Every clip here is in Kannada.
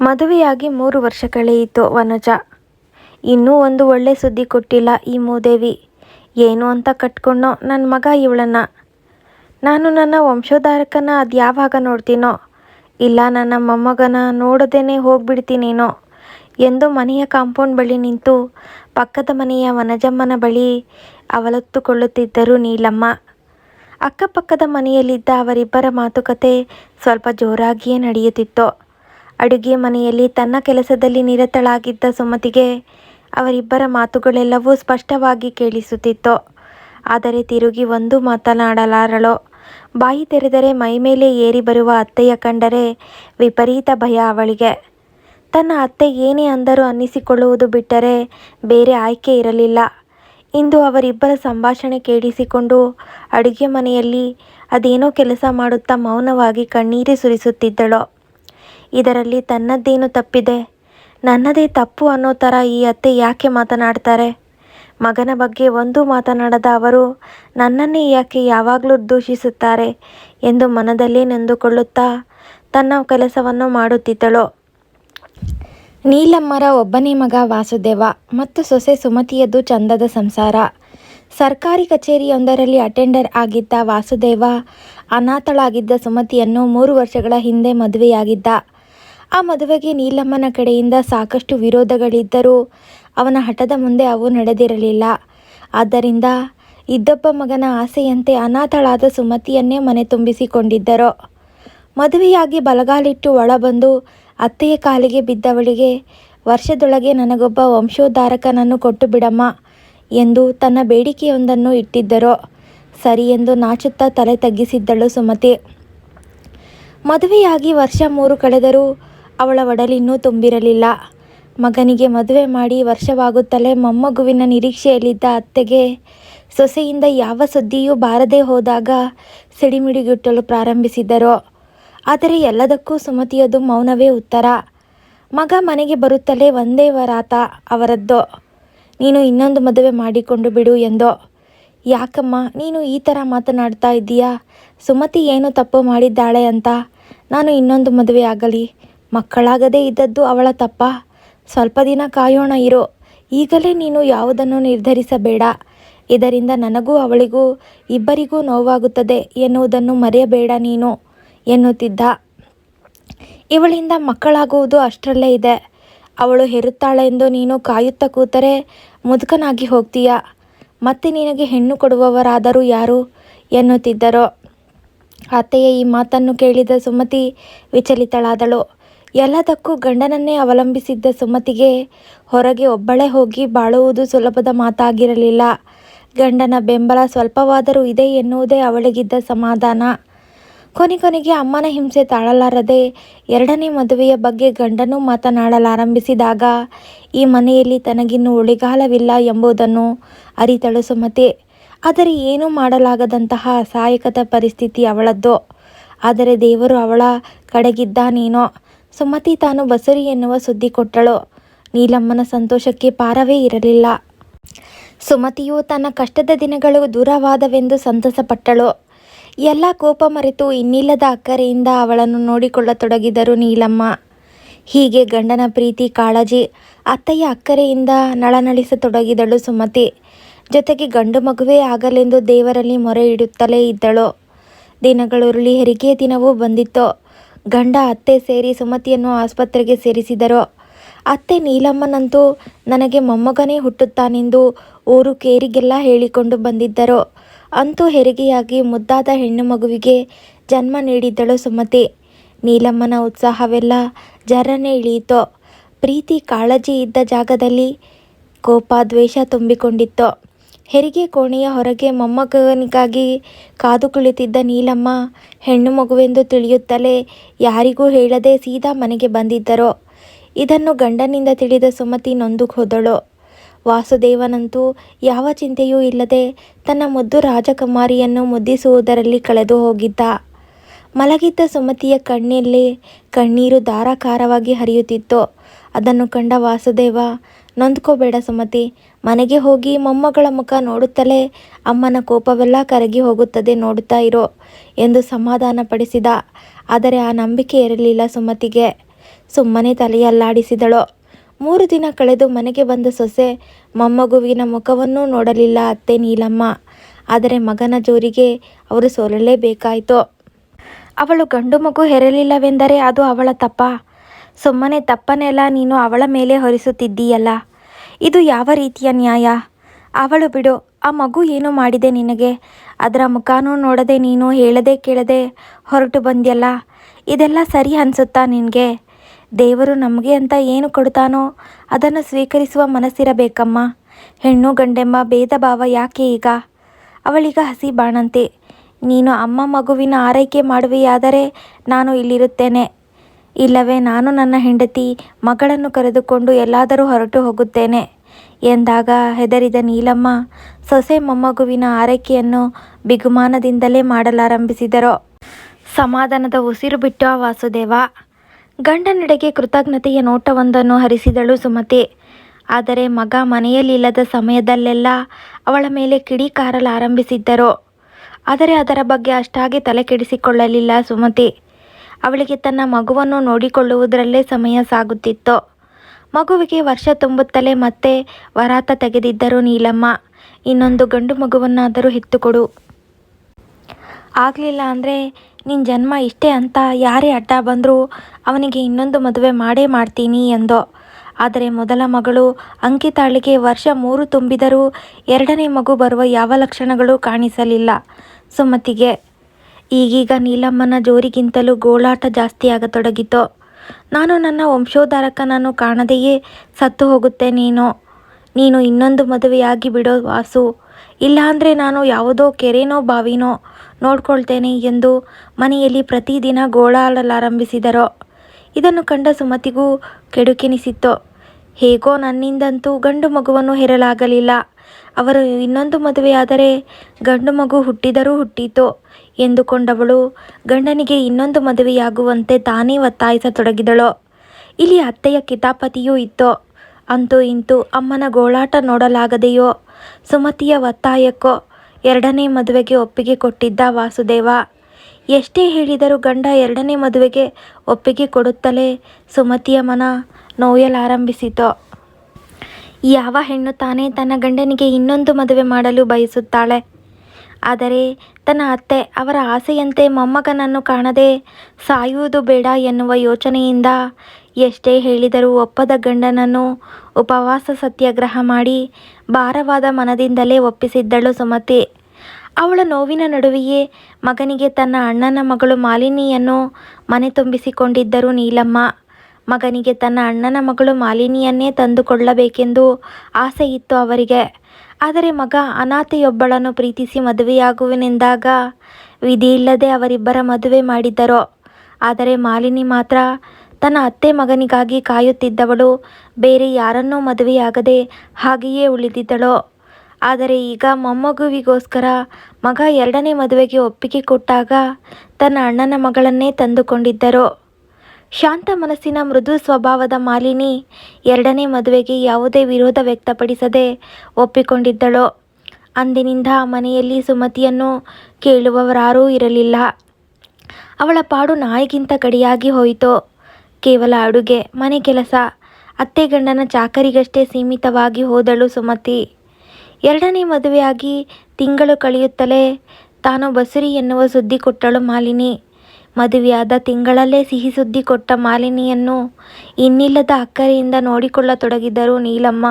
ಮದುವೆಯಾಗಿ ಮೂರು ವರ್ಷ ಕಳೆಯಿತು ವನಜ. ಇನ್ನೂ ಒಂದು ಒಳ್ಳೆ ಸುದ್ದಿ ಕೊಟ್ಟಿಲ್ಲ ಈ ಮೂದೇವಿ. ಏನು ಅಂತ ಕಟ್ಕೊಂಡೋ ನನ್ನ ಮಗ ಇವಳನ್ನ. ನಾನು ನನ್ನ ವಂಶೋದ್ಧಾರಕನ ಅದು ಯಾವಾಗ ನೋಡ್ತೀನೋ? ಇಲ್ಲ ನನ್ನ ಮೊಮ್ಮಗನ ನೋಡದೇನೆ ಹೋಗ್ಬಿಡ್ತೀನೇನೋ? ಎಂದು ಮನೆಯ ಕಾಂಪೌಂಡ್ ಬಳಿ ನಿಂತು ಪಕ್ಕದ ಮನೆಯ ವನಜಮ್ಮನ ಬಳಿ ಅವಲತ್ತುಕೊಳ್ಳುತ್ತಿದ್ದರು ನೀಲಮ್ಮ. ಅಕ್ಕಪಕ್ಕದ ಮನೆಯಲ್ಲಿದ್ದ ಅವರಿಬ್ಬರ ಮಾತುಕತೆ ಸ್ವಲ್ಪ ಜೋರಾಗಿಯೇ ನಡೆಯುತ್ತಿತ್ತು. ಅಡುಗೆ ಮನೆಯಲ್ಲಿ ತನ್ನ ಕೆಲಸದಲ್ಲಿ ನಿರತಳಾಗಿದ್ದ ಸುಮತಿಗೆ ಅವರಿಬ್ಬರ ಮಾತುಗಳೆಲ್ಲವೂ ಸ್ಪಷ್ಟವಾಗಿ ಕೇಳಿಸುತ್ತಿತ್ತು. ಆದರೆ ತಿರುಗಿ ಒಂದು ಮಾತನಾಡಲಾರಳು. ಬಾಯಿ ತೆರೆದರೆ ಮೈಮೇಲೆ ಏರಿ ಬರುವ ಅತ್ತೆಯ ಕಂಡರೆ ವಿಪರೀತ ಭಯ ಅವಳಿಗೆ. ತನ್ನ ಅತ್ತೆ ಏನೇ ಅಂದರೂ ಅನ್ನಿಸಿಕೊಳ್ಳುವುದು ಬಿಟ್ಟರೆ ಬೇರೆ ಆಯ್ಕೆ ಇರಲಿಲ್ಲ. ಇಂದು ಅವರಿಬ್ಬರ ಸಂಭಾಷಣೆ ಕೇಳಿಸಿಕೊಂಡು ಅಡುಗೆ ಮನೆಯಲ್ಲಿ ಅದೇನೋ ಕೆಲಸ ಮಾಡುತ್ತಾ ಮೌನವಾಗಿ ಕಣ್ಣೀರು ಸುರಿಸುತ್ತಿದ್ದಳು. ಇದರಲ್ಲಿ ತನ್ನದ್ದೇನು ತಪ್ಪಿದೆ? ನನ್ನದೇ ತಪ್ಪು ಅನ್ನೋ ಥರ ಈ ಅತ್ತೆ ಯಾಕೆ ಮಾತನಾಡ್ತಾರೆ? ಮಗನ ಬಗ್ಗೆ ಒಂದು ಮಾತನಾಡದ ಅವರು, ನನ್ನನ್ನೇ ಯಾಕೆ ಯಾವಾಗಲೂ ದೂಷಿಸುತ್ತಾರೆ ಎಂದು ಮನದಲ್ಲೇ ನೊಂದುಕೊಳ್ಳುತ್ತಾ ತನ್ನ ಕೆಲಸವನ್ನು ಮಾಡುತ್ತಿದ್ದಳು. ನೀಲಮ್ಮರ ಒಬ್ಬನೇ ಮಗ ವಾಸುದೇವ ಮತ್ತು ಸೊಸೆ ಸುಮತಿಯದ್ದು ಚಂದದ ಸಂಸಾರ. ಸರ್ಕಾರಿ ಕಚೇರಿಯೊಂದರಲ್ಲಿ ಅಟೆಂಡರ್ ಆಗಿದ್ದ ವಾಸುದೇವ, ಅನಾಥಳಾಗಿದ್ದ ಸುಮತಿಯನ್ನು ಮೂರು ವರ್ಷಗಳ ಹಿಂದೆ ಮದುವೆಯಾಗಿದ್ದ. ಆ ಮದುವೆಗೆ ನೀಲಮ್ಮನ ಕಡೆಯಿಂದ ಸಾಕಷ್ಟು ವಿರೋಧಗಳಿದ್ದರೂ ಅವನ ಹಠದ ಮುಂದೆ ಅವು ನಡೆದಿರಲಿಲ್ಲ. ಆದ್ದರಿಂದ ಇದ್ದಪ್ಪ ಮಗನ ಆಸೆಯಂತೆ ಅನಾಥಳಾದ ಸುಮತಿಯನ್ನೇ ಮನೆ ತುಂಬಿಸಿಕೊಂಡಿದ್ದರು. ಮದುವೆಯಾಗಿ ಬಲಗಾಲಿಟ್ಟು ಒಳಬಂದು ಅತ್ತೆಯ ಕಾಲಿಗೆ ಬಿದ್ದವಳಿಗೆ, ವರ್ಷದೊಳಗೆ ನನಗೊಬ್ಬ ವಂಶೋದ್ಧಾರಕನನ್ನು ಕೊಟ್ಟು ಬಿಡಮ್ಮ ಎಂದು ತನ್ನ ಬೇಡಿಕೆಯೊಂದನ್ನು ಇಟ್ಟಿದ್ದರು. ಸರಿ ಎಂದು ನಾಚುತ್ತಾ ತಲೆ ತಗ್ಗಿಸಿದ್ದಳು ಸುಮತಿ. ಮದುವೆಯಾಗಿ ವರ್ಷ ಮೂರು ಕಳೆದರೂ ಅವಳ ಒಡಲಿನ್ನೂ ತುಂಬಿರಲಿಲ್ಲ. ಮಗನಿಗೆ ಮದುವೆ ಮಾಡಿ ವರ್ಷವಾಗುತ್ತಲೇ ಮೊಮ್ಮಗುವಿನ ನಿರೀಕ್ಷೆಯಲ್ಲಿದ್ದ ಅತ್ತೆಗೆ ಸೊಸೆಯಿಂದ ಯಾವ ಸುದ್ದಿಯೂ ಬಾರದೇ ಹೋದಾಗ ಸಿಡಿಮಿಡಿಗುಟ್ಟಲು ಪ್ರಾರಂಭಿಸಿದರು. ಆದರೆ ಎಲ್ಲದಕ್ಕೂ ಸುಮತಿಯದು ಮೌನವೇ ಉತ್ತರ. ಮಗ ಮನೆಗೆ ಬರುತ್ತಲೇ ಒಂದೇ ವರಾತ ಅವರದ್ದು. ನೀನು ಇನ್ನೊಂದು ಮದುವೆ ಮಾಡಿಕೊಂಡು ಬಿಡು ಎಂದೋ. ಯಾಕಮ್ಮ, ನೀನು ಈ ಥರ ಮಾತನಾಡ್ತಾ ಇದ್ದೀಯಾ? ಸುಮತಿ ಏನು ತಪ್ಪು ಮಾಡಿದ್ದಾಳೆ ಅಂತ ನಾನು ಇನ್ನೊಂದು ಮದುವೆ ಆಗಲಿ. ಮಕ್ಕಳಾಗದೇ ಇದ್ದದ್ದು ಅವಳ ತಪ್ಪ. ಸ್ವಲ್ಪ ದಿನ ಕಾಯೋಣ ಇರು. ಈಗಲೇ ನೀನು ಯಾವುದನ್ನು ನಿರ್ಧರಿಸಬೇಡ. ಇದರಿಂದ ನನಗೂ ಅವಳಿಗೂ ಇಬ್ಬರಿಗೂ ನೋವಾಗುತ್ತದೆ ಎನ್ನುವುದನ್ನು ಮರೆಯಬೇಡ ನೀನು ಎನ್ನುತ್ತಿದ್ದ. ಇವಳಿಂದ ಮಕ್ಕಳಾಗುವುದು ಅಷ್ಟರಲ್ಲೇ ಇದೆ. ಅವಳು ಹೆರುತ್ತಾಳೆ ಎಂದು ನೀನು ಕಾಯುತ್ತಾ ಕೂತರೆ ಮುದುಕನಾಗಿ ಹೋಗ್ತೀಯ? ಮತ್ತೆ ನಿನಗೆ ಹೆಣ್ಣು ಕೊಡುವವರಾದರೂ ಯಾರು ಎನ್ನುತ್ತಿದ್ದರು? ಅತ್ತೆಯ ಈ ಮಾತನ್ನು ಕೇಳಿದ ಸುಮತಿ ವಿಚಲಿತಳಾದಳು. ಎಲ್ಲದಕ್ಕೂ ಗಂಡನನ್ನೇ ಅವಲಂಬಿಸಿದ್ದ ಸುಮತಿಗೆ ಹೊರಗೆ ಒಬ್ಬಳೇ ಹೋಗಿ ಬಾಳುವುದು ಸುಲಭದ ಮಾತಾಗಿರಲಿಲ್ಲ. ಗಂಡನ ಬೆಂಬಲ ಸ್ವಲ್ಪವಾದರೂ ಇದೆ ಎನ್ನುವುದೇ ಅವಳಿಗಿದ್ದ ಸಮಾಧಾನ. ಕೊನೆ ಕೊನೆಗೆ ಅಮ್ಮನ ಹಿಂಸೆ ತಾಳಲಾರದೆ ಎರಡನೇ ಮದುವೆಯ ಬಗ್ಗೆ ಗಂಡನೂ ಮಾತನಾಡಲಾರಂಭಿಸಿದಾಗ, ಈ ಮನೆಯಲ್ಲಿ ತನಗಿನ್ನು ಉಳಿಗಾಲವಿಲ್ಲ ಎಂಬುದನ್ನು ಅರಿತಳು ಸುಮತಿ. ಆದರೆ ಏನೂ ಮಾಡಲಾಗದಂತಹ ಅಸಹಾಯಕದ ಪರಿಸ್ಥಿತಿ ಅವಳದ್ದು. ಆದರೆ ದೇವರು ಅವಳ ಕಡೆಗಿದ್ದಾನೇನೋ. ಸುಮತಿ ತಾನು ಬಸುರಿ ಎನ್ನುವ ಸುದ್ದಿ ಕೊಟ್ಟಳು. ನೀಲಮ್ಮನ ಸಂತೋಷಕ್ಕೆ ಪಾರವೇ ಇರಲಿಲ್ಲ. ಸುಮತಿಯು ತನ್ನ ಕಷ್ಟದ ದಿನಗಳು ದೂರವಾದವೆಂದು ಸಂತಸಪಟ್ಟಳು. ಎಲ್ಲ ಕೋಪ ಮರೆತು ಇನ್ನಿಲ್ಲದ ಅಕ್ಕರೆಯಿಂದ ಅವಳನ್ನು ನೋಡಿಕೊಳ್ಳತೊಡಗಿದರು ನೀಲಮ್ಮ. ಹೀಗೆ ಗಂಡನ ಪ್ರೀತಿ ಕಾಳಜಿ, ಅತ್ತೆಯ ಅಕ್ಕರೆಯಿಂದ ನಳನಳಿಸತೊಡಗಿದಳು ಸುಮತಿ. ಜೊತೆಗೆ ಗಂಡು ಮಗುವೇ ಆಗಲೆಂದು ದೇವರಲ್ಲಿ ಮೊರೆ ಇಡುತ್ತಲೇ ಇದ್ದಳು. ದಿನಗಳುರುಳಿ ಹೆರಿಗೆಯ ದಿನವೂ ಬಂದಿತ್ತು. ಗಂಡ ಅತ್ತೆ ಸೇರಿ ಸುಮತಿಯನ್ನು ಆಸ್ಪತ್ರೆಗೆ ಸೇರಿಸಿದರು. ಅತ್ತೆ ನೀಲಮ್ಮನಂತೂ ನನಗೆ ಮೊಮ್ಮಗನೇ ಹುಟ್ಟುತ್ತಾನೆಂದು ಊರು ಕೇರಿಗೆಲ್ಲ ಹೇಳಿಕೊಂಡು ಬಂದಿದ್ದರು. ಅಂತೂ ಹೆರಿಗೆಯಾಗಿ ಮುದ್ದಾದ ಹೆಣ್ಣು ಮಗುವಿಗೆ ಜನ್ಮ ನೀಡಿದ್ದಳು ಸುಮತಿ. ನೀಲಮ್ಮನ ಉತ್ಸಾಹವೆಲ್ಲ ಜರನೆ ಇಳಿಯಿತು. ಪ್ರೀತಿ ಕಾಳಜಿ ಇದ್ದ ಜಾಗದಲ್ಲಿ ಕೋಪ ದ್ವೇಷ ತುಂಬಿಕೊಂಡಿತ್ತು. ಹೆರಿಗೆ ಕೋಣೆಯ ಹೊರಗೆ ಮೊಮ್ಮಗನಿಗಾಗಿ ಕಾದು ಕುಳಿತಿದ್ದ ನೀಲಮ್ಮ ಹೆಣ್ಣು ಮಗುವೆಂದು ತಿಳಿಯುತ್ತಲೇ ಯಾರಿಗೂ ಹೇಳದೆ ಸೀದಾ ಮನೆಗೆ ಬಂದಿದ್ದರು. ಇದನ್ನು ಗಂಡನಿಂದ ತಿಳಿದ ಸುಮತಿ ನೊಂದು ಹೋದಳು. ವಾಸುದೇವನಂತೂ ಯಾವ ಚಿಂತೆಯೂ ಇಲ್ಲದೆ ತನ್ನ ಮುದ್ದು ರಾಜಕುಮಾರಿಯನ್ನು ಮುದ್ದಿಸುವುದರಲ್ಲಿ ಕಳೆದು ಹೋಗಿದ್ದ. ಮಲಗಿದ್ದ ಸುಮತಿಯ ಕಣ್ಣಲ್ಲಿ ಕಣ್ಣೀರು ಧಾರಾಕಾರವಾಗಿ ಹರಿಯುತ್ತಿತ್ತು. ಅದನ್ನು ಕಂಡ ವಾಸುದೇವ, ನೊಂದ್ಕೋಬೇಡ ಸುಮತಿ ಮನೆಗೆ ಹೋಗಿ ಮೊಮ್ಮಗಳ ಮುಖ ನೋಡುತ್ತಲೇ ಅಮ್ಮನ ಕೋಪವೆಲ್ಲ ಕರಗಿ ಹೋಗುತ್ತದೆ ನೋಡುತ್ತಾ ಇರೋ ಎಂದು ಸಮಾಧಾನಪಡಿಸಿದ. ಆದರೆ ಆ ನಂಬಿಕೆ ಇರಲಿಲ್ಲ ಸುಮತಿಗೆ. ಸುಮ್ಮನೆ ತಲೆಯಲ್ಲಾಡಿಸಿದಳು. ಮೂರು ದಿನ ಕಳೆದು ಮನೆಗೆ ಬಂದ ಸೊಸೆ ಮೊಮ್ಮಗುವಿನ ಮುಖವನ್ನೂ ನೋಡಲಿಲ್ಲ ಅತ್ತೆ ನೀಲಮ್ಮ. ಆದರೆ ಮಗನ ಜೋರಿಗೆ ಅವರು ಸೋಲಲೇಬೇಕಾಯಿತು. ಅವಳು ಗಂಡು ಮಗು ಹೆರಲಿಲ್ಲವೆಂದರೆ ಅದು ಅವಳ ತಪ್ಪ. ಸುಮ್ಮನೆ ತಪ್ಪನೆಲ್ಲ ನೀನು ಅವಳ ಮೇಲೆ ಹೊರಿಸುತ್ತಿದ್ದೀಯಲ್ಲ. ಇದು ಯಾವ ರೀತಿಯ ನ್ಯಾಯ? ಅವಳು ಬಿಡು, ಆ ಮಗು ಏನು ಮಾಡಿದೆ ನಿನಗೆ? ಅದರ ಮುಖಾನೂ ನೋಡದೆ ನೀನು ಹೇಳದೆ ಕೇಳದೆ ಹೊರಟು ಬಂದ್ಯಲ್ಲ? ಇದೆಲ್ಲ ಸರಿ ಅನಿಸುತ್ತಾ ನಿನಗೆ? ದೇವರು ನಮಗೆ ಅಂತ ಏನು ಕೊಡ್ತಾನೋ ಅದನ್ನು ಸ್ವೀಕರಿಸುವ ಮನಸ್ಸಿರಬೇಕಮ್ಮ. ಹೆಣ್ಣು ಗಂಡೆಂಬ ಭೇದ ಭಾವ ಯಾಕೆ ಈಗ? ಅವಳೀಗ ಹಸಿ ಬಾಣಂತೆ. ನೀನು ಅಮ್ಮ ಮಗುವಿನ ಆರೈಕೆ ಮಾಡುವೆಯಾದರೆ ನಾನು ಇಲ್ಲಿರುತ್ತೇನೆ. ಇಲ್ಲವೇ ನಾನು ನನ್ನ ಹೆಂಡತಿ ಮಗಳನ್ನು ಕರೆದುಕೊಂಡು ಎಲ್ಲಾದರೂ ಹೊರಟು ಹೋಗುತ್ತೇನೆ. ಎಂದಾಗ ಹೆದರಿದ ನೀಲಮ್ಮ, ಸೊಸೆ ಮೊಮ್ಮಗುವಿನ ಆರೈಕೆಯನ್ನು ಬಿಗುಮಾನದಿಂದಲೇ ಮಾಡಲಾರಂಭಿಸಿದರು? ಸಮಾಧಾನದ ಉಸಿರು ಬಿಟ್ಟು ವಾಸುದೇವ? ಗಂಡನೆಡೆಗೆ ಕೃತಜ್ಞತೆಯ ನೋಟವೊಂದನ್ನು ಹರಿಸಿದಳು ಸುಮತಿ. ಆದರೆ ಮಗ ಮನೆಯಲ್ಲಿಲ್ಲದ ಸಮಯದಲ್ಲೆಲ್ಲ ಅವಳ ಮೇಲೆ ಕಿಡಿಕಾರಲಾರಂಭಿಸಿದ್ದರು ಆದರೆ ಅದರ ಬಗ್ಗೆ ಅಷ್ಟಾಗಿ ತಲೆ ಕೆಡಿಸಿಕೊಳ್ಳಲಿಲ್ಲ ಸುಮತಿ. ಅವಳಿಗೆ ತನ್ನ ಮಗುವನ್ನು ನೋಡಿಕೊಳ್ಳುವುದರಲ್ಲೇ ಸಮಯ ಸಾಗುತ್ತಿತ್ತು. ಮಗುವಿಗೆ ವರ್ಷ ತುಂಬುತ್ತಲೇ ಮತ್ತೆ ವರಾತ ತೆಗೆದಿದ್ದರು ನೀಲಮ್ಮ. ಇನ್ನೊಂದು ಗಂಡು ಮಗುವನ್ನಾದರೂ ಹೆತ್ತುಕೊಡು. ಆಗಲಿಲ್ಲ ಅಂದರೆ ನಿನ್ನ ಜನ್ಮ ಇಷ್ಟೇ ಅಂತ ಯಾರೇ ಅಡ್ಡ ಬಂದರೂ ಅವನಿಗೆ ಇನ್ನೊಂದು ಮದುವೆ ಮಾಡೇ ಮಾಡ್ತೀನಿ ಎಂದೋ. ಆದರೆ ಮೊದಲ ಮಗಳು ಅಂಕಿತಾಳಿಗೆ ವರ್ಷ ಮೂರು ತುಂಬಿದರೂ ಎರಡನೇ ಮಗು ಬರುವ ಯಾವ ಲಕ್ಷಣಗಳು ಕಾಣಿಸಲಿಲ್ಲ. ಸುಮತಿಗೆ ಈಗೀಗ ನೀಲಮ್ಮನ ಜೋರಿಗಿಂತಲೂ ಗೋಳಾಟ ಜಾಸ್ತಿಯಾಗತೊಡಗಿತೋ. ನಾನು ನನ್ನ ವಂಶೋದ್ಧಾರಕನನ್ನು ಕಾಣದೆಯೇ ಸತ್ತು ಹೋಗುತ್ತೆ ನೀನು? ನೀನು ಇನ್ನೊಂದು ಮದುವೆಯಾಗಿ ಬಿಡೋ ವಾಸು. ಇಲ್ಲಾಂದರೆ ನಾನು ಯಾವುದೋ ಕೆರೆನೋ ಬಾವಿನೋ ನೋಡ್ಕೊಳ್ತೇನೆ ಎಂದು ಮನೆಯಲ್ಲಿ ಪ್ರತಿದಿನ ಗೋಳಾಡಲಾರಂಭಿಸಿದರು? ಇದನ್ನು ಕಂಡ ಸುಮತಿಗೂ ಕೆಡುಕೆನಿಸಿತ್ತು. ಹೇಗೋ ನನ್ನಿಂದಂತೂ ಗಂಡು ಮಗುವನ್ನು ಹೆರಲಾಗಲಿಲ್ಲ. ಅವರು ಇನ್ನೊಂದು ಮದುವೆಯಾದರೆ ಗಂಡು ಮಗು ಹುಟ್ಟಿದರೂ ಹುಟ್ಟಿತು. ಎಂದುಕೊಂಡವಳು. ಗಂಡನಿಗೆ ಇನ್ನೊಂದು ಮದುವೆಯಾಗುವಂತೆ ತಾನೇ ಒತ್ತಾಯಿಸತೊಡಗಿದಳು. ಇಲ್ಲಿ ಅತ್ತೆಯ ಕಿತಾಪತಿಯೂ ಇತ್ತು. ಅಂತೂ ಇಂತೂ ಅಮ್ಮನ ಗೋಳಾಟ ನೋಡಲಾಗದೆಯೋ? ಸುಮತಿಯ ಒತ್ತಾಯಕ್ಕೋ? ಎರಡನೇ ಮದುವೆಗೆ ಒಪ್ಪಿಗೆ ಕೊಟ್ಟಿದ್ದ ವಾಸುದೇವ. ಎಷ್ಟೇ ಹೇಳಿದರೂ ಗಂಡ ಎರಡನೇ ಮದುವೆಗೆ ಒಪ್ಪಿಗೆ ಕೊಡುತ್ತಲೇ ಸುಮತಿಯ ಮನ ನೋಯಲಾರಂಭಿಸಿತು. ಯಾವ ಹೆಣ್ಣು ತಾನೇ ತನ್ನ ಗಂಡನಿಗೆ ಇನ್ನೊಂದು ಮದುವೆ ಮಾಡಲು ಬಯಸುತ್ತಾಳೆ? ಆದರೆ ತನ್ನ ಅತ್ತೆ ಅವರ ಆಸೆಯಂತೆ ಮೊಮ್ಮಗನನ್ನು ಕಾಣದೆ ಸಾಯುವುದು ಬೇಡ ಎನ್ನುವ ಯೋಚನೆಯಿಂದ ಎಷ್ಟೇ ಹೇಳಿದರೂ ಒಪ್ಪದ ಗಂಡನನ್ನು ಉಪವಾಸ ಸತ್ಯಾಗ್ರಹ ಮಾಡಿ ಭಾರವಾದ ಮನದಿಂದಲೇ ಒಪ್ಪಿಸಿದ್ದಳು ಸುಮತಿ. ಅವಳ ನೋವಿನ ನಡುವೆಯೇ ಮಗನಿಗೆ ತನ್ನ ಅಣ್ಣನ ಮಗಳು ಮಾಲಿನಿಯನ್ನು ಮನೆ ತುಂಬಿಸಿಕೊಂಡಿದ್ದರು ನೀಲಮ್ಮ. ಮಗನಿಗೆ ತನ್ನ ಅಣ್ಣನ ಮಗಳು ಮಾಲಿನಿಯನ್ನೇ ತಂದುಕೊಳ್ಳಬೇಕೆಂದು ಆಸೆ ಇತ್ತು ಅವರಿಗೆ. ಆದರೆ ಮಗ ಅನಾಥೆಯೊಬ್ಬಳನ್ನು ಪ್ರೀತಿಸಿ ಮದುವೆಯಾಗುವೆನೆಂದಾಗ ವಿಧಿಯಿಲ್ಲದೆ ಅವರಿಬ್ಬರ ಮದುವೆ ಮಾಡಿದ್ದರು. ಆದರೆ ಮಾಲಿನಿ ಮಾತ್ರ ತನ್ನ ಅತ್ತೆ ಮಗನಿಗಾಗಿ ಕಾಯುತ್ತಿದ್ದವಳು. ಬೇರೆ ಯಾರನ್ನೂ ಮದುವೆಯಾಗದೆ ಹಾಗೆಯೇ ಉಳಿದಿದ್ದಳು. ಆದರೆ ಈಗ ಮೊಮ್ಮಗುವಿಗೋಸ್ಕರ ಮಗ ಎರಡನೇ ಮದುವೆಗೆ ಒಪ್ಪಿಗೆ ಕೊಟ್ಟಾಗ ತನ್ನ ಅಣ್ಣನ ಮಗಳನ್ನೇ ತಂದುಕೊಂಡಿದ್ದರು. ಶಾಂತ ಮನಸ್ಸಿನ ಮೃದು ಸ್ವಭಾವದ ಮಾಲಿನಿ ಎರಡನೇ ಮದುವೆಗೆ ಯಾವುದೇ ವಿರೋಧ ವ್ಯಕ್ತಪಡಿಸದೆ ಒಪ್ಪಿಕೊಂಡಿದ್ದಳು? ಅಂದಿನಿಂದ ಮನೆಯಲ್ಲಿ ಸುಮತಿಯನ್ನು ಕೇಳುವವರಾರೂ ಇರಲಿಲ್ಲ. ಅವಳ ಪಾಡು ನಾಯಿಗಿಂತ ಕಡಿಯಾಗಿ ಹೋಯಿತು? ಕೇವಲ ಅಡುಗೆ, ಮನೆ ಕೆಲಸ, ಅತ್ತೆ ಗಂಡನ ಚಾಕರಿಗಷ್ಟೇ ಸೀಮಿತವಾಗಿ ಹೋದಳು ಸುಮತಿ. ಎರಡನೇ ಮದುವೆಯಾಗಿ ತಿಂಗಳು ಕಳೆಯುತ್ತಲೇ ತಾನು ಬಸುರಿ ಎನ್ನುವ ಸುದ್ದಿ ಕೊಟ್ಟಳು ಮಾಲಿನಿ. ಮದುವೆಯಾದ ತಿಂಗಳಲ್ಲೇ ಸಿಹಿ ಸುದ್ದಿ ಕೊಟ್ಟ ಮಾಲಿನಿಯನ್ನು ಇನ್ನಿಲ್ಲದ ಅಕ್ಕರೆಯಿಂದ ನೋಡಿಕೊಳ್ಳತೊಡಗಿದ್ದರು ನೀಲಮ್ಮ.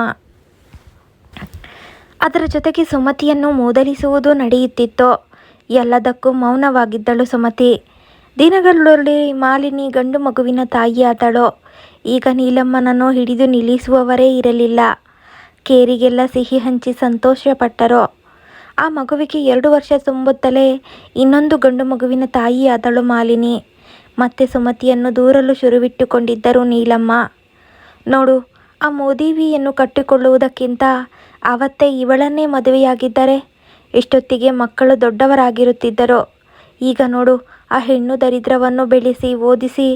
ಅದರ ಜೊತೆಗೆ ಸುಮತಿಯನ್ನು ಮೂದಲಿಸುವುದು ನಡೆಯುತ್ತಿತ್ತು. ಎಲ್ಲದಕ್ಕೂ ಮೌನವಾಗಿದ್ದಳು ಸುಮತಿ. ದಿನಗಳಲ್ಲಿ ಮಾಲಿನಿ ಗಂಡು ಮಗುವಿನ ತಾಯಿಯಾದಳು ಈಗ ನೀಲಮ್ಮನನ್ನು ಹಿಡಿದು ನಿಲ್ಲಿಸುವವರೇ ಇರಲಿಲ್ಲ. ಕೇರಿಗೆಲ್ಲ ಸಿಹಿ ಹಂಚಿ ಸಂತೋಷಪಟ್ಟರು. ಆ ಮಗುವಿಗೆ ಎರಡು ವರ್ಷ ತುಂಬುತ್ತಲೇ ಇನ್ನೊಂದು ಗಂಡು ಮಗುವಿನ ತಾಯಿಯಾದಳು ಮಾಲಿನಿ. ಮತ್ತೆ ಸುಮತಿಯನ್ನು ದೂರಲು ಶುರುವಿಟ್ಟುಕೊಂಡಿದ್ದರು ನೀಲಮ್ಮ. ನೋಡು, ಆ ಮೋದಿವಿಯನ್ನು ಕಟ್ಟಿಕೊಳ್ಳುವುದಕ್ಕಿಂತ ಆವತ್ತೇ ಇವಳನ್ನೇ ಮದುವೆಯಾಗಿದ್ದರೆ ಇಷ್ಟೊತ್ತಿಗೆ ಮಕ್ಕಳು ದೊಡ್ಡವರಾಗಿರುತ್ತಿದ್ದರು. ಈಗ ನೋಡು, ಆ ಹೆಣ್ಣು ದರಿದ್ರವನ್ನು ಬೆಳೆಸಿ, ಓದಿಸಿ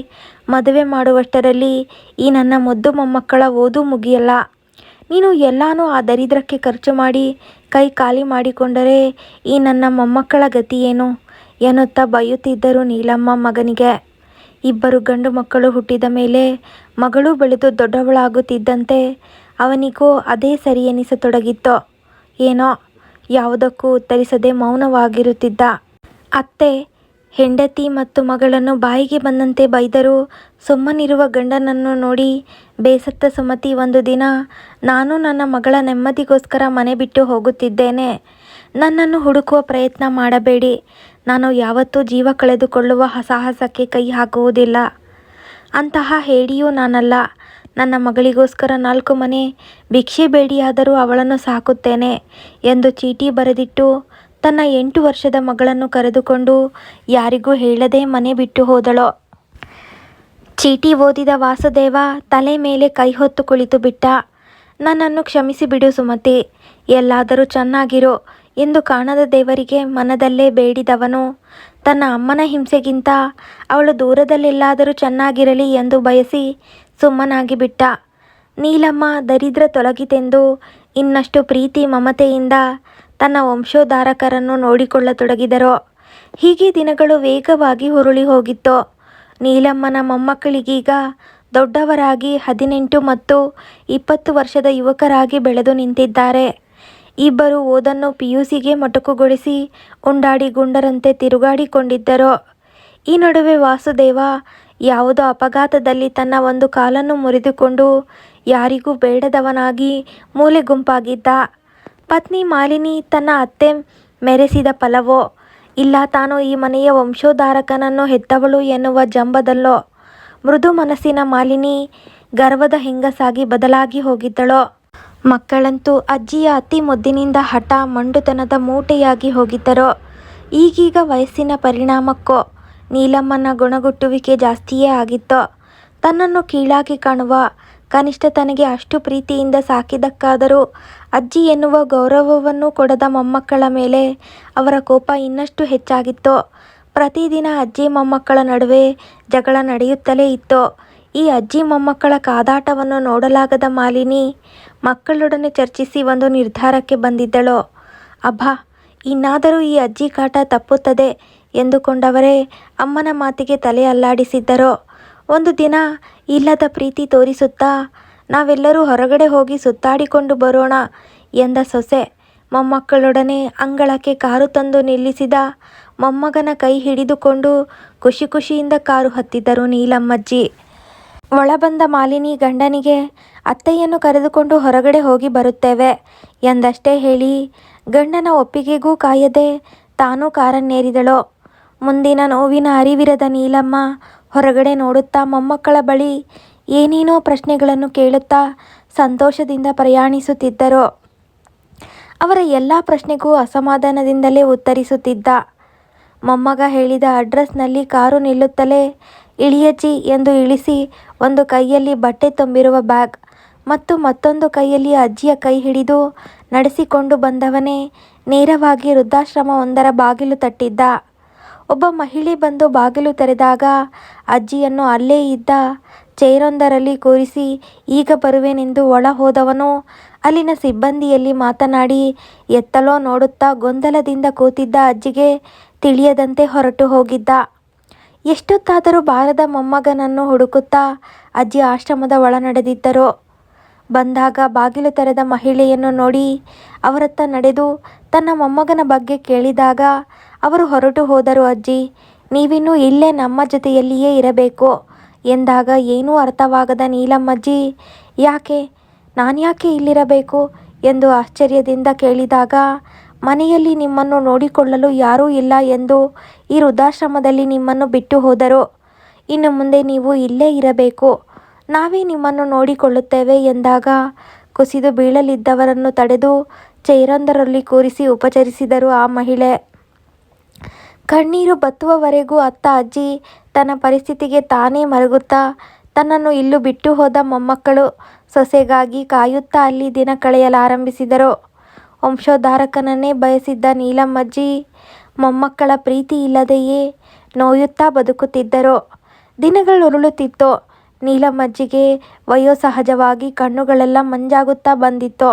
ಮದುವೆ ಮಾಡುವಷ್ಟರಲ್ಲಿ ಈ ನನ್ನ ಮುದ್ದು ಮೊಮ್ಮಕ್ಕಳ ಓದು ಮುಗಿಯಲ್ಲ. ನೀನು ಎಲ್ಲಾನು ಆ ದರಿದ್ರಕ್ಕೆ ಖರ್ಚು ಮಾಡಿ ಕೈ ಖಾಲಿ ಮಾಡಿಕೊಂಡರೆ ಈ ನನ್ನ ಮೊಮ್ಮಕ್ಕಳ ಗತಿ ಏನು ಎನ್ನುತ್ತಾ ಬೈಯುತ್ತಿದ್ದರು ನೀಲಮ್ಮ ಮಗನಿಗೆ ಇಬ್ಬರು ಗಂಡು ಮಕ್ಕಳು ಹುಟ್ಟಿದ ಮೇಲೆ ಮಗಳು ಬೆಳೆದು ದೊಡ್ಡವಳಾಗುತ್ತಿದ್ದಂತೆ ಅವನಿಗೂ ಅದೇ ಸರಿ ಎನಿಸತೊಡಗಿತ್ತು. ಏನೋ ಯಾವುದಕ್ಕೂ ಉತ್ತರಿಸದೆ ಮೌನವಾಗಿರುತ್ತಿದ್ದ. ಅತ್ತೆ, ಹೆಂಡತಿ ಮತ್ತು ಮಗಳನ್ನು ಬಾಯಿಗೆ ಬಂದಂತೆ ಬೈದರೂ ಸುಮ್ಮನಿರುವ ಗಂಡನನ್ನು ನೋಡಿ ಬೇಸತ್ತ ಸುಮತಿ, ಒಂದು ದಿನ ನಾನು ನನ್ನ ಮಗಳ ನೆಮ್ಮದಿಗೋಸ್ಕರ ಮನೆ ಬಿಟ್ಟು ಹೋಗುತ್ತಿದ್ದೇನೆ. ನನ್ನನ್ನು ಹುಡುಕುವ ಪ್ರಯತ್ನ ಮಾಡಬೇಡಿ. ನಾನು ಯಾವತ್ತೂ ಜೀವ ಕಳೆದುಕೊಳ್ಳುವ ಸಾಹಸಕ್ಕೆ ಕೈ ಹಾಕುವುದಿಲ್ಲ. ಅಂತಹ ಹೇಳಿಯೂ ನಾನಲ್ಲ. ನನ್ನ ಮಗಳಿಗೋಸ್ಕರ ನಾಲ್ಕು ಮನೆ ಭಿಕ್ಷೆ ಬೇಡಿಯಾದರೂ ಅವಳನ್ನು ಸಾಕುತ್ತೇನೆ ಎಂದು ಚೀಟಿ ಬರೆದಿಟ್ಟು, ತನ್ನ ಎಂಟು ವರ್ಷದ ಮಗಳನ್ನು ಕರೆದುಕೊಂಡು ಯಾರಿಗೂ ಹೇಳದೆ ಮನೆ ಬಿಟ್ಟು ಹೋದಳು. ಚೀಟಿ ಓದಿದ ವಾಸುದೇವ ತಲೆ ಮೇಲೆ ಕೈ ಹೊತ್ತು ಕುಳಿತು ಬಿಟ್ಟ ನನ್ನನ್ನು ಕ್ಷಮಿಸಿ ಬಿಡು ಸುಮತಿ. ಎಲ್ಲಾದರೂ ಚೆನ್ನಾಗಿರು ಎಂದು ಕಾಣದ ದೇವರಿಗೆ ಮನದಲ್ಲೇ ಬೇಡಿದವನು ತನ್ನ ಅಮ್ಮನ ಹಿಂಸೆಗಿಂತ ಅವಳು ದೂರದಲ್ಲೆಲ್ಲಾದರೂ ಚೆನ್ನಾಗಿರಲಿ ಎಂದು ಬಯಸಿ ಸುಮ್ಮನಾಗಿಬಿಟ್ಟ. ನೀಲಮ್ಮ ದರಿದ್ರ ತೊಲಗಿತೆಂದು ಇನ್ನಷ್ಟು ಪ್ರೀತಿ ಮಮತೆಯಿಂದ ತನ್ನ ವಂಶೋದ್ಧಾರಕರನ್ನು ನೋಡಿಕೊಳ್ಳತೊಡಗಿದರು. ಹೀಗೆ ದಿನಗಳು ವೇಗವಾಗಿ ಹುರುಳಿ ಹೋಗಿತ್ತು. ನೀಲಮ್ಮನ ಮೊಮ್ಮಕ್ಕಳಿಗೀಗ ದೊಡ್ಡವರಾಗಿ ಹದಿನೆಂಟು ಮತ್ತು ಇಪ್ಪತ್ತು ವರ್ಷದ ಯುವಕರಾಗಿ ಬೆಳೆದು ನಿಂತಿದ್ದಾರೆ. ಇಬ್ಬರು ಓದನ್ನು ಪಿಯುಸಿಗೆ ಮೊಟಕುಗೊಳಿಸಿ ಉಂಡಾಡಿ ಗುಂಡರಂತೆ ತಿರುಗಾಡಿಕೊಂಡಿದ್ದರು. ಈ ನಡುವೆ ವಾಸುದೇವ ಯಾವುದೋ ಅಪಘಾತದಲ್ಲಿ ತನ್ನ ಒಂದು ಕಾಲನ್ನು ಮುರಿದುಕೊಂಡು ಯಾರಿಗೂ ಬೇಡದವನಾಗಿ ಮೂಲೆಗುಂಪಾಗಿದ್ದ. ಪತ್ನಿ ಮಾಲಿನಿ ತನ್ನ ಅತ್ತೆ ಮೆರೆಸಿದ ಫಲವೋ, ಇಲ್ಲ ತಾನು ಈ ಮನೆಯ ವಂಶೋದ್ಧಾರಕನನ್ನು ಹೆತ್ತವಳು ಎನ್ನುವ ಜಂಬದಲ್ಲೋ ಮೃದು ಮನಸ್ಸಿನ ಮಾಲಿನಿ ಗರ್ವದ ಹೆಂಗಸಾಗಿ ಬದಲಾಗಿ ಹೋಗಿದ್ದಳೋ? ಮಕ್ಕಳಂತೂ ಅಜ್ಜಿಯ ಅತಿ ಮುದ್ದಿನಿಂದ ಹಠ, ಮಂಡುತನದ ಮೂಟೆಯಾಗಿ ಹೋಗಿದ್ದರೋ? ಈಗೀಗ ವಯಸ್ಸಿನ ಪರಿಣಾಮಕ್ಕೋ ನೀಲಮ್ಮನ ಗುಣಗುಟ್ಟುವಿಕೆ ಜಾಸ್ತಿಯೇ ಆಗಿತ್ತೋ? ತನ್ನನ್ನು ಕೀಳಾಗಿ ಕಾಣುವ, ಕನಿಷ್ಠ ತನಗೆ ಅಷ್ಟು ಪ್ರೀತಿಯಿಂದ ಸಾಕಿದ್ದಕ್ಕಾದರೂ ಅಜ್ಜಿ ಎನ್ನುವ ಗೌರವವನ್ನು ಕೊಡದ ಮೊಮ್ಮಕ್ಕಳ ಮೇಲೆ ಅವರ ಕೋಪ ಇನ್ನಷ್ಟು ಹೆಚ್ಚಾಗಿತ್ತು. ಪ್ರತಿದಿನ ಅಜ್ಜಿ ಮೊಮ್ಮಕ್ಕಳ ನಡುವೆ ಜಗಳ ನಡೆಯುತ್ತಲೇ ಇತ್ತು. ಈ ಅಜ್ಜಿ ಮೊಮ್ಮಕ್ಕಳ ಕಾದಾಟವನ್ನು ನೋಡಲಾಗದ ಮಾಲಿನಿ ಮಕ್ಕಳೊಡನೆ ಚರ್ಚಿಸಿ ಒಂದು ನಿರ್ಧಾರಕ್ಕೆ ಬಂದಿದ್ದಳು. ಅಬ್ಬಾ, ಇನ್ನಾದರೂ ಈ ಅಜ್ಜಿ ಕಾಟ ತಪ್ಪುತ್ತದೆ ಎಂದುಕೊಂಡವರೇ ಅಮ್ಮನ ಮಾತಿಗೆ ತಲೆ ಅಲ್ಲಾಡಿಸಿದ್ದರು. ಒಂದು ದಿನ ಇಲ್ಲದ ಪ್ರೀತಿ ತೋರಿಸುತ್ತಾ ನಾವೆಲ್ಲರೂ ಹೊರಗಡೆ ಹೋಗಿ ಸುತ್ತಾಡಿಕೊಂಡು ಬರೋಣ ಎಂದ ಸೊಸೆ ಮೊಮ್ಮಕ್ಕಳೊಡನೆ ಅಂಗಳಕ್ಕೆ ಕಾರು ತಂದು ನಿಲ್ಲಿಸಿದ ಮೊಮ್ಮಗನ ಕೈ ಹಿಡಿದುಕೊಂಡು ಖುಷಿ ಖುಷಿಯಿಂದ ಕಾರು ಹತ್ತಿದ್ದರು ನೀಲಮ್ಮಜ್ಜಿ. ಒಳಬಂದ ಮಾಲಿನಿ ಗಂಡನಿಗೆ ಅತ್ತೆಯನ್ನು ಕರೆದುಕೊಂಡು ಹೊರಗಡೆ ಹೋಗಿ ಬರುತ್ತೇವೆ ಎಂದಷ್ಟೇ ಹೇಳಿ, ಗಂಡನ ಒಪ್ಪಿಗೆಗೂ ಕಾಯದೆ ತಾನೂ ಕಾರನ್ನೇರಿದಳು. ಮುಂದಿನ ನೋವಿನ ಅರಿವಿರದ ನೀಲಮ್ಮ ಹೊರಗಡೆ ನೋಡುತ್ತಾ ಮೊಮ್ಮಕ್ಕಳ ಬಳಿ ಏನೇನೋ ಪ್ರಶ್ನೆಗಳನ್ನು ಕೇಳುತ್ತಾ ಸಂತೋಷದಿಂದ ಪ್ರಯಾಣಿಸುತ್ತಿದ್ದರು. ಅವರ ಎಲ್ಲ ಪ್ರಶ್ನೆಗೂ ಅಸಮಾಧಾನದಿಂದಲೇ ಉತ್ತರಿಸುತ್ತಿದ್ದ ಮೊಮ್ಮಗ ಹೇಳಿದ ಅಡ್ರೆಸ್ನಲ್ಲಿ ಕಾರು ನಿಲ್ಲುತ್ತಲೇ ಇಳಿಯಜ್ಜಿ ಎಂದು ಇಳಿಸಿ ಒಂದು ಕೈಯಲ್ಲಿ ಬಟ್ಟೆ ತುಂಬಿರುವ ಬ್ಯಾಗ್ ಮತ್ತು ಮತ್ತೊಂದು ಕೈಯಲ್ಲಿ ಅಜ್ಜಿಯ ಕೈ ಹಿಡಿದು ನಡೆಸಿಕೊಂಡು ಬಂದವನೇ ನೇರವಾಗಿ ವೃದ್ಧಾಶ್ರಮವೊಂದರ ಬಾಗಿಲು ತಟ್ಟಿದ್ದ. ಒಬ್ಬ ಮಹಿಳೆ ಬಂದು ಬಾಗಿಲು ತೆರೆದಾಗ ಅಜ್ಜಿಯನ್ನು ಅಲ್ಲೇ ಇದ್ದ ಚೇರೊಂದರಲ್ಲಿ ಕೂರಿಸಿ, ಈಗ ಬರುವೆನೆಂದು ಒಳ ಹೋದವನು ಅಲ್ಲಿನ ಸಿಬ್ಬಂದಿಯಲ್ಲಿ ಮಾತನಾಡಿ, ಎತ್ತಲೋ ನೋಡುತ್ತಾ ಗೊಂದಲದಿಂದ ಕೂತಿದ್ದ ಅಜ್ಜಿಗೆ ತಿಳಿಯದಂತೆ ಹೊರಟು ಹೋಗಿದ್ದ. ಎಷ್ಟೊತ್ತಾದರೂ ಬಾರದ ಮೊಮ್ಮಗನನ್ನು ಹುಡುಕುತ್ತಾ ಅಜ್ಜಿ ಆಶ್ರಮದ ಒಳ ನಡೆದಿದ್ದರು. ಬಂದಾಗ ಬಾಗಿಲು ತೆರೆದ ಮಹಿಳೆಯನ್ನು ನೋಡಿ ಅವರತ್ತ ನಡೆದು ತನ್ನ ಮೊಮ್ಮಗನ ಬಗ್ಗೆ ಕೇಳಿದಾಗ ಅವರು ಹೊರಟು ಹೋದರು ಅಜ್ಜಿ, ನೀವಿನ್ನೂ ಇಲ್ಲೇ ನಮ್ಮ ಜೊತೆಯಲ್ಲಿಯೇ ಇರಬೇಕು ಎಂದಾಗ ಏನೂ ಅರ್ಥವಾಗದ ನೀಲಮ್ಮಜ್ಜಿ ಯಾಕೆ, ನಾನ್ಯಾಕೆ ಇಲ್ಲಿರಬೇಕು ಎಂದು ಆಶ್ಚರ್ಯದಿಂದ ಕೇಳಿದಾಗ ಮನೆಯಲ್ಲಿ ನಿಮ್ಮನ್ನು ನೋಡಿಕೊಳ್ಳಲು ಯಾರೂ ಇಲ್ಲ ಎಂದು ಈ ವೃದ್ಧಾಶ್ರಮದಲ್ಲಿ ನಿಮ್ಮನ್ನು ಬಿಟ್ಟು ಹೋದರು. ಇನ್ನು ಮುಂದೆ ನೀವು ಇಲ್ಲೇ ಇರಬೇಕು. ನಾವೇ ನಿಮ್ಮನ್ನು ನೋಡಿಕೊಳ್ಳುತ್ತೇವೆ ಎಂದಾಗ ಕುಸಿದು ಬೀಳಲಿದ್ದವರನ್ನು ತಡೆದು ಚೈರೊಂದರಲ್ಲಿ ಕೂರಿಸಿ ಉಪಚರಿಸಿದರು ಆ ಮಹಿಳೆ. ಕಣ್ಣೀರು ಬತ್ತುವವರೆಗೂ ಅತ್ತ ಅಜ್ಜಿ ತನ್ನ ಪರಿಸ್ಥಿತಿಗೆ ತಾನೇ ಮರುಗುತ್ತಾ ತನ್ನನ್ನು ಇಲ್ಲೂ ಬಿಟ್ಟು ಹೋದ ಮೊಮ್ಮಕ್ಕಳು ಸೊಸೆಗಾಗಿ ಕಾಯುತ್ತಾ ಅಲ್ಲಿ ದಿನ ಕಳೆಯಲಾರಂಭಿಸಿದರು. ವಂಶೋದ್ಧಾರಕನನ್ನೇ ಬಯಸಿದ್ದ ನೀಲಮ್ಮಜ್ಜಿ ಮೊಮ್ಮಕ್ಕಳ ಪ್ರೀತಿ ಇಲ್ಲದೆಯೇ ನೋಯುತ್ತಾ ಬದುಕುತ್ತಿದ್ದರು. ದಿನಗಳು ಉರುಳುತ್ತಿತ್ತು ನೀಲಮ್ಮಜ್ಜಿಗೆ ವಯೋಸಹಜವಾಗಿ ಕಣ್ಣುಗಳೆಲ್ಲ ಮಂಜಾಗುತ್ತಾ ಬಂದಿತ್ತು.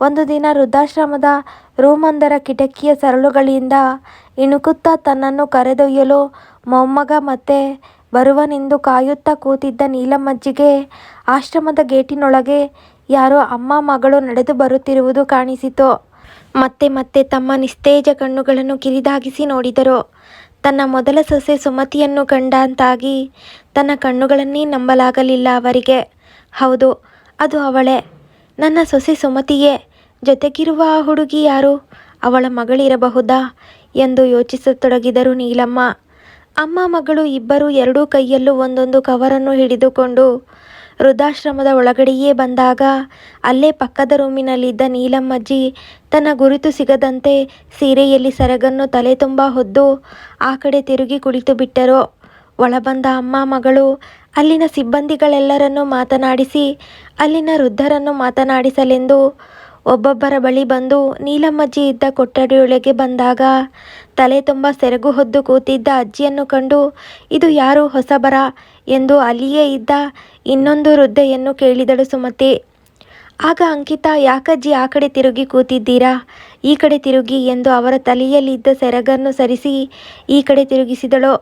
ಒಂದು ದಿನ ವೃದ್ಧಾಶ್ರಮದ ರೂಮೊಂದರ ಕಿಟಕಿಯ ಸರಳುಗಳಿಂದ ಇಣುಕುತ್ತಾ ತನ್ನನ್ನು ಕರೆದೊಯ್ಯಲು ಮೊಮ್ಮಗ ಮತ್ತೆ ಬರುವನೆಂದು ಕಾಯುತ್ತಾ ಕೂತಿದ್ದ ನೀಲಮ್ಮಜ್ಜಿಗೆ ಆಶ್ರಮದ ಗೇಟಿನೊಳಗೆ ಯಾರೋ ಅಮ್ಮ ಮಗಳು ನಡೆದು ಬರುತ್ತಿರುವುದು ಕಾಣಿಸಿತು. ಮತ್ತೆ ಮತ್ತೆ ತಮ್ಮ ನಿಸ್ತೇಜ ಕಣ್ಣುಗಳನ್ನು ಕಿರಿದಾಗಿಸಿ ನೋಡಿದರು. ತನ್ನ ಮೊದಲ ಸೊಸೆ ಸುಮತಿಯನ್ನು ಕಂಡಂತಾಗಿ ತನ್ನ ಕಣ್ಣುಗಳನ್ನೇ ನಂಬಲಾಗಲಿಲ್ಲ ಅವರಿಗೆ. ಹೌದು, ಅದು ಅವಳೇ. ನನ್ನ ಸೊಸೆ ಸುಮತಿಯೇ, ಜೊತೆಗಿರುವ ಹುಡುಗಿ ಯಾರು? ಅವಳ ಮಗಳಿರಬಹುದಾ? ಎಂದು ಯೋಚಿಸತೊಡಗಿದರು ನೀಲಮ್ಮ. ಅಮ್ಮ ಮಗಳು ಇಬ್ಬರು ಎರಡೂ ಕೈಯಲ್ಲೂ ಒಂದೊಂದು ಕವರನ್ನು ಹಿಡಿದುಕೊಂಡು ವೃದ್ಧಾಶ್ರಮದ ಒಳಗಡೆಯೇ ಬಂದಾಗ ಅಲ್ಲೇ ಪಕ್ಕದ ರೂಮಿನಲ್ಲಿದ್ದ ನೀಲಮ್ಮಜ್ಜಿ ತನ್ನ ಗುರುತು ಸಿಗದಂತೆ ಸೀರೆಯಲ್ಲಿ ಸೆರಗನ್ನು ತಲೆ ತುಂಬ ಹೊದ್ದು ಆ ಕಡೆ ತಿರುಗಿ ಕುಳಿತು ಬಿಟ್ಟರು. ಒಳ ಬಂದ ಅಮ್ಮ ಮಗಳು ಅಲ್ಲಿನ ಸಿಬ್ಬಂದಿಗಳೆಲ್ಲರನ್ನೂ ಮಾತನಾಡಿಸಿ, ಅಲ್ಲಿನ ವೃದ್ಧರನ್ನು ಮಾತನಾಡಿಸಲೆಂದು ಒಬ್ಬೊಬ್ಬರ ಬಳಿ ಬಂದು ನೀಲಮ್ಮಜ್ಜಿ ಇದ್ದ ಕೊಠಡಿಯೊಳಗೆ ಬಂದಾಗ ತಲೆ ತುಂಬ ಸೆರಗು ಹೊದ್ದು ಕೂತಿದ್ದ ಅಜ್ಜಿಯನ್ನು ಕಂಡು, ಇದು ಯಾರು ಹೊಸಬರ? ಎಂದು ಅಲ್ಲಿಯೇ ಇದ್ದ ಇನ್ನೊಂದು ವೃದ್ಧೆಯನ್ನು ಕೇಳಿದಳು ಸುಮತಿ. ಆಗ ಅಂಕಿತ, ಯಾಕಜ್ಜಿ ಆ ಕಡೆ ತಿರುಗಿ ಕೂತಿದ್ದೀರಾ? ಈ ಕಡೆ ತಿರುಗಿ ಎಂದು ಅವರ ತಲೆಯಲ್ಲಿದ್ದ ಸೆರಗನ್ನು ಸರಿಸಿ ಈ ಕಡೆ ತಿರುಗಿಸಿದಳು.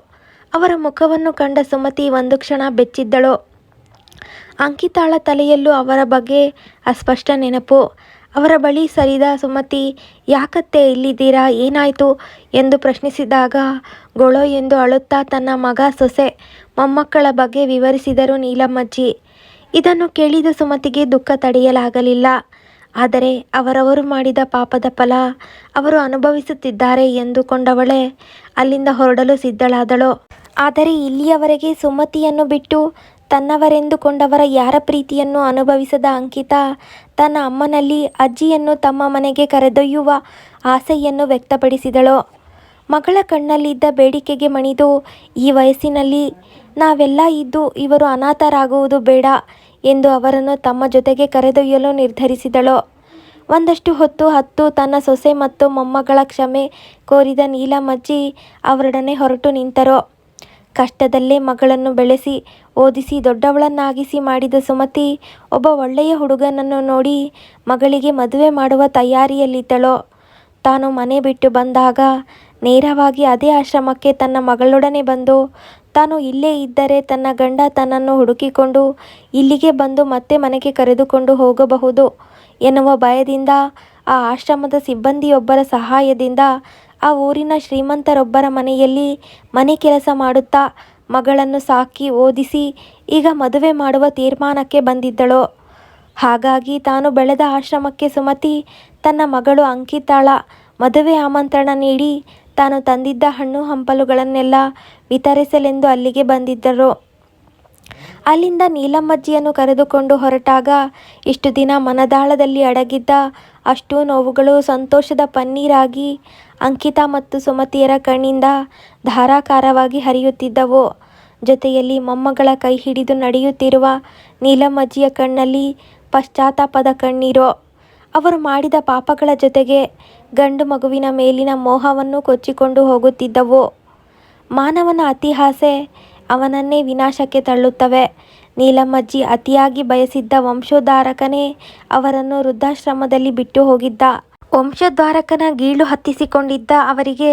ಅವರ ಮುಖವನ್ನು ಕಂಡ ಸುಮತಿ ಒಂದು ಕ್ಷಣ ಬೆಚ್ಚಿದ್ದಳು. ಅಂಕಿತಾಳ ತಲೆಯಲ್ಲೂ ಅವರ ಬಗ್ಗೆ ಅಸ್ಪಷ್ಟ ನೆನಪು. ಅವರ ಬಳಿ ಸರಿದ ಸುಮತಿ, ಯಾಕತ್ತೆ ಇಲ್ಲಿದ್ದೀರಾ? ಏನಾಯಿತು? ಎಂದು ಪ್ರಶ್ನಿಸಿದಾಗ, ಗೊಳೋ ಎಂದು ಅಳುತ್ತಾ ತನ್ನ ಮಗ ಸೊಸೆ ಮೊಮ್ಮಕ್ಕಳ ಬಗ್ಗೆ ವಿವರಿಸಿದರು ನೀಲಮ್ಮಜ್ಜಿ. ಇದನ್ನು ಕೇಳಿದ ಸುಮತಿಗೆ ದುಃಖ ತಡೆಯಲಾಗಲಿಲ್ಲ. ಆದರೆ ಅವರವರು ಮಾಡಿದ ಪಾಪದ ಫಲ ಅವರು ಅನುಭವಿಸುತ್ತಿದ್ದಾರೆ ಎಂದುಕೊಂಡವಳೆ ಅಲ್ಲಿಂದ ಹೊರಡಲು ಸಿದ್ಧಳಾದಳು. ಆದರೆ ಇಲ್ಲಿಯವರೆಗೆ ಸುಮತಿಯನ್ನು ಬಿಟ್ಟು ತನ್ನವರೆಂದುಕೊಂಡವರ ಯಾರ ಪ್ರೀತಿಯನ್ನು ಅನುಭವಿಸದ ಅಂಕಿತ ತನ್ನ ಅಮ್ಮನಲ್ಲಿ ಅಜ್ಜಿಯನ್ನು ತಮ್ಮ ಮನೆಗೆ ಕರೆದೊಯ್ಯುವ ಆಸೆಯನ್ನು ವ್ಯಕ್ತಪಡಿಸಿದಳು. ಮಗಳ ಕಣ್ಣಲ್ಲಿದ್ದ ಬೇಡಿಕೆಗೆ ಮಣಿದು, ಈ ವಯಸ್ಸಿನಲ್ಲಿ ನಾವೆಲ್ಲ ಇದ್ದು ಇವರು ಅನಾಥರಾಗುವುದು ಬೇಡ ಎಂದು ಅವರನ್ನು ತಮ್ಮ ಜೊತೆಗೆ ಕರೆದೊಯ್ಯಲು ನಿರ್ಧರಿಸಿದಳು. ಒಂದಷ್ಟು ಹೊತ್ತು ಹತ್ತು ತನ್ನ ಸೊಸೆ ಮತ್ತು ಮೊಮ್ಮಗಳ ಕ್ಷಮೆ ಕೋರಿದ ನೀಲಮಜ್ಜಿ ಅವರೊಡನೆ ಹೊರಟು ನಿಂತರು. ಕಷ್ಟದಲ್ಲೇ ಮಗಳನ್ನು ಬೆಳೆಸಿ, ಓದಿಸಿ, ದೊಡ್ಡವಳನ್ನಾಗಿಸಿ ಮಾಡಿದ ಸುಮತಿ, ಒಬ್ಬ ಒಳ್ಳೆಯ ಹುಡುಗನನ್ನು ನೋಡಿ ಮಗಳಿಗೆ ಮದುವೆ ಮಾಡುವ ತಯಾರಿಯಲ್ಲಿದ್ದಳೋ. ತಾನು ಮನೆ ಬಿಟ್ಟು ಬಂದಾಗ ನೇರವಾಗಿ ಅದೇ ಆಶ್ರಮಕ್ಕೆ ತನ್ನ ಮಗಳೊಡನೆ ಬಂದು, ತಾನು ಇಲ್ಲೇ ಇದ್ದರೆ ತನ್ನ ಗಂಡ ತನ್ನನ್ನು ಹುಡುಕಿಕೊಂಡು ಇಲ್ಲಿಗೆ ಬಂದು ಮತ್ತೆ ಮನೆಗೆ ಕರೆದುಕೊಂಡು ಹೋಗಬಹುದು ಎನ್ನುವ ಭಯದಿಂದ ಆ ಆಶ್ರಮದ ಸಿಬ್ಬಂದಿಯೊಬ್ಬರ ಸಹಾಯದಿಂದ ಆ ಊರಿನ ಶ್ರೀಮಂತರೊಬ್ಬರ ಮನೆಯಲ್ಲಿ ಮನೆ ಕೆಲಸ ಮಾಡುತ್ತಾ ಮಗಳನ್ನು ಸಾಕಿ ಓದಿಸಿ ಈಗ ಮದುವೆ ಮಾಡುವ ತೀರ್ಮಾನಕ್ಕೆ ಬಂದಿದ್ದಳು. ಹಾಗಾಗಿ ತಾನು ಬೆಳೆದ ಆಶ್ರಮಕ್ಕೆ ಸುಮತಿ ತನ್ನ ಮಗಳು ಅಂಕಿತಾಳ ಮದುವೆ ಆಮಂತ್ರಣ ನೀಡಿ ತಾನು ತಂದಿದ್ದ ಹಣ್ಣು ಹಂಪಲುಗಳನ್ನೆಲ್ಲ ವಿತರಿಸಲೆಂದು ಅಲ್ಲಿಗೆ ಬಂದಿದ್ದರು. ಅಲ್ಲಿಂದ ನೀಲಮ್ಮಜ್ಜಿಯನ್ನು ಕರೆದುಕೊಂಡು ಹೊರಟಾಗ, ಇಷ್ಟು ದಿನ ಮನದಾಳದಲ್ಲಿ ಅಡಗಿದ್ದ ಅಷ್ಟೂ ನೋವುಗಳು ಸಂತೋಷದ ಪನ್ನೀರಾಗಿ ಅಂಕಿತಾ ಮತ್ತು ಸುಮತಿಯರ ಕಣ್ಣಿಂದ ಧಾರಾಕಾರವಾಗಿ ಹರಿಯುತ್ತಿದ್ದವು. ಜೊತೆಯಲ್ಲಿ ಮೊಮ್ಮಗಳ ಕೈ ಹಿಡಿದು ನಡೆಯುತ್ತಿರುವ ನೀಲಮ್ಮಜ್ಜಿಯ ಕಣ್ಣಲ್ಲಿ ಪಶ್ಚಾತ್ತಾಪದ ಕಣ್ಣೀರೋ. ಅವರು ಮಾಡಿದ ಪಾಪಗಳ ಜೊತೆಗೆ ಗಂಡು ಮಗುವಿನ ಮೇಲಿನ ಮೋಹವನ್ನು ಕೊಚ್ಚಿಕೊಂಡು ಹೋಗುತ್ತಿದ್ದವು. ಮಾನವನ ಅತಿಹಾಸೆ ಅವನನ್ನೇ ವಿನಾಶಕ್ಕೆ ತಳ್ಳುತ್ತವೆ. ನೀಲಮ್ಮಜ್ಜಿ ಅತಿಯಾಗಿ ಬಯಸಿದ್ದ ವಂಶೋದ್ಧಾರಕನೇ ಅವರನ್ನು ವೃದ್ಧಾಶ್ರಮದಲ್ಲಿ ಬಿಟ್ಟು ಹೋಗಿದ್ದ. ವಂಶೋದ್ಧಾರಕನ ಗೀಳು ಹತ್ತಿಸಿಕೊಂಡಿದ್ದ ಅವರಿಗೆ,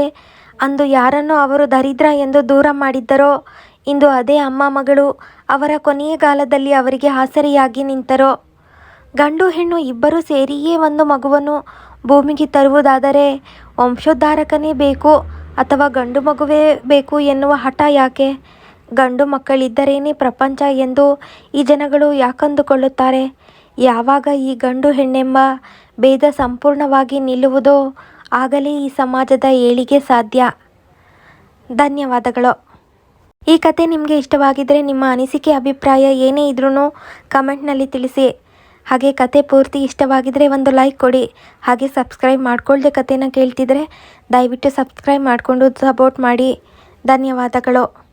ಅಂದು ಯಾರನ್ನು ಅವರು ದರಿದ್ರ ಎಂದು ದೂರ ಮಾಡಿದ್ದರೋ? ಇಂದು ಅದೇ ಅಮ್ಮ ಮಗಳು. ಅವರ ಕೊನೆಯ ಕಾಲದಲ್ಲಿ ಅವರಿಗೆ ಆಸರೆಯಾಗಿ ನಿಂತರೋ? ಗಂಡು ಹೆಣ್ಣು ಇಬ್ಬರೂ ಸೇರಿಯೇ ಒಂದು ಮಗುವನ್ನು ಭೂಮಿಗೆ ತರುವುದಾದರೆ ವಂಶೋದ್ಧಾರಕನೇ ಬೇಕು ಅಥವಾ ಗಂಡು ಮಗುವೇ ಬೇಕು ಎನ್ನುವ ಹಠ ಯಾಕೆ? ಗಂಡು ಮಕ್ಕಳಿದ್ದರೇನೇ ಪ್ರಪಂಚ ಎಂದು ಈ ಜನಗಳು ಯಾಕಂದುಕೊಳ್ಳುತ್ತಾರೆ? ಯಾವಾಗ ಈ ಗಂಡು ಹೆಣ್ಣೆಂಬ ಭೇದ ಸಂಪೂರ್ಣವಾಗಿ ನಿಲ್ಲುವುದೋ ಆಗಲೇ ಈ ಸಮಾಜದ ಏಳಿಗೆ ಸಾಧ್ಯ. ಧನ್ಯವಾದಗಳು. ಈ ಕತೆ ನಿಮಗೆ ಇಷ್ಟವಾಗಿದ್ದರೆ ನಿಮ್ಮ ಅನಿಸಿಕೆ, ಅಭಿಪ್ರಾಯ ಏನೇ ಇದ್ರೂ ಕಮೆಂಟ್ನಲ್ಲಿ ತಿಳಿಸಿ. ಹಾಗೆ ಕತೆ ಪೂರ್ತಿ ಇಷ್ಟವಾಗಿದ್ದರೆ ಒಂದು ಲೈಕ್ ಕೊಡಿ. ಹಾಗೆ ಸಬ್ಸ್ಕ್ರೈಬ್ ಮಾಡ್ಕೊಳ್ದೆ ಕತೆನ ಕೇಳ್ತಿದ್ರೆ ದಯವಿಟ್ಟು ಸಬ್ಸ್ಕ್ರೈಬ್ ಮಾಡಿಕೊಂಡು ಸಪೋರ್ಟ್ ಮಾಡಿ. ಧನ್ಯವಾದಗಳು.